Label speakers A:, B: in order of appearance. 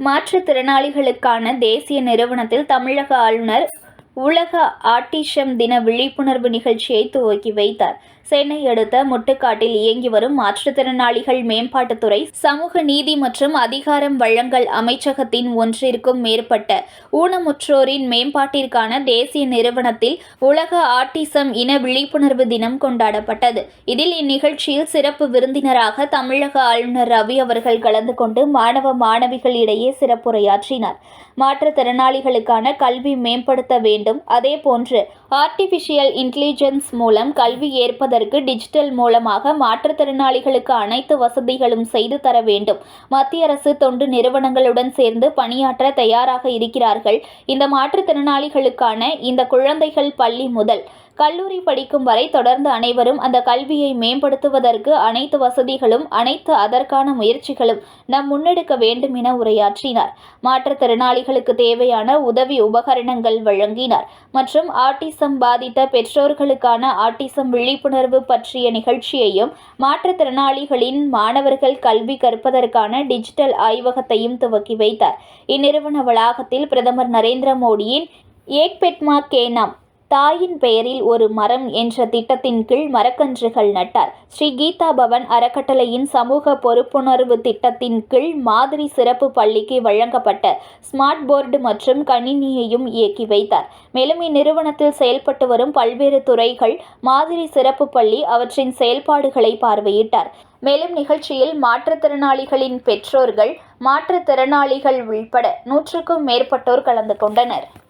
A: மாற்றுத்திறனாளிகளுக்கான தேசிய நிறுவனத்தில் தமிழக ஆளுநர் உலக ஆட்டிசம் தின விழிப்புணர்வு நிகழ்ச்சியை துவக்கி வைத்தார். சென்னை அடுத்த முட்டுக்காட்டில் இயங்கி வரும் மாற்றுத்திறனாளிகள் மேம்பாட்டுத்துறை சமூக நீதி மற்றும் அதிகாரம் வழங்கல் அமைச்சகத்தின் ஒன்றிற்கும் மேற்பட்ட ஊனமுற்றோரின் மேம்பாட்டிற்கான தேசிய நிறுவனத்தில் உலக ஆட்டிசம் இன விழிப்புணர்வு தினம் கொண்டாடப்பட்டது. இதில் இந்நிகழ்ச்சியில் சிறப்பு விருந்தினராக தமிழக ஆளுநர் ரவி அவர்கள் கலந்து கொண்டு மாணவ மாணவிகளிடையே சிறப்புரையாற்றினார். மாற்றுத்திறனாளிகளுக்கான கல்வி மேம்படுத்த வேண்டும் அதேபோன்று ஆர்டிபிஷியல் இன்டெலிஜென்ஸ் மூலம் கல்வி ஏற்பதற்கு டிஜிட்டல் மூலமாக மாற்றுத்திறனாளிகளுக்கு அனைத்து வசதிகளும் செய்து தர வேண்டும். மத்திய அரசு தொண்டு நிறுவனங்களுடன் சேர்ந்து பணியாற்ற தயாராக இருக்கிறார்கள். இந்த மாற்றுத்திறனாளிகளுக்கான இந்த குழந்தைகள் பள்ளி முதல் கல்லூரி படிக்கும் வரை தொடர்ந்து அனைவரும் அந்த கல்வியை மேம்படுத்துவதற்கு அனைத்து வசதிகளும் அனைத்து அதற்கான முயற்சிகளும் நாம் முன்னெடுக்க வேண்டும் என உரையாற்றினார். மாற்றுத்திறனாளிகளுக்கு தேவையான உதவி உபகரணங்கள் வழங்கினார். மற்றும் ஆட்டிசம் பாதித்த பெற்றோர்களுக்கான ஆட்டிசம் விழிப்புணர்வு பற்றிய நிகழ்ச்சியையும் மாற்றுத்திறனாளிகளின் மாணவர்கள் கல்வி கற்பதற்கான டிஜிட்டல் ஆய்வகத்தையும் துவக்கி வைத்தார். இந்நிறுவன வளாகத்தில் பிரதமர் நரேந்திர மோடியின் ஏக் பெட்மா கே நாம் தாயின் பெயரில் ஒரு மரம் என்ற திட்டத்தின் கீழ் மரக்கன்றுகள் நட்டார். ஸ்ரீ கீதா பவன் அறக்கட்டளையின் சமூக பொறுப்புணர்வு திட்டத்தின் கீழ் மாதிரி சிறப்பு பள்ளிக்கு வழங்கப்பட்ட ஸ்மார்ட் போர்டு மற்றும் கணினியையும் இயக்கி வைத்தார். மேலும் இந்நிறுவனத்தில் செயல்பட்டு வரும் பல்வேறு துறைகள் மாதிரி சிறப்பு பள்ளி அவற்றின் செயல்பாடுகளை பார்வையிட்டார். மேலும் நிகழ்ச்சியில் மாற்றுத்திறனாளிகளின் பெற்றோர்கள் மாற்றுத்திறனாளிகள் உள்பட நூற்றுக்கும் மேற்பட்டோர் கலந்து கொண்டனர்.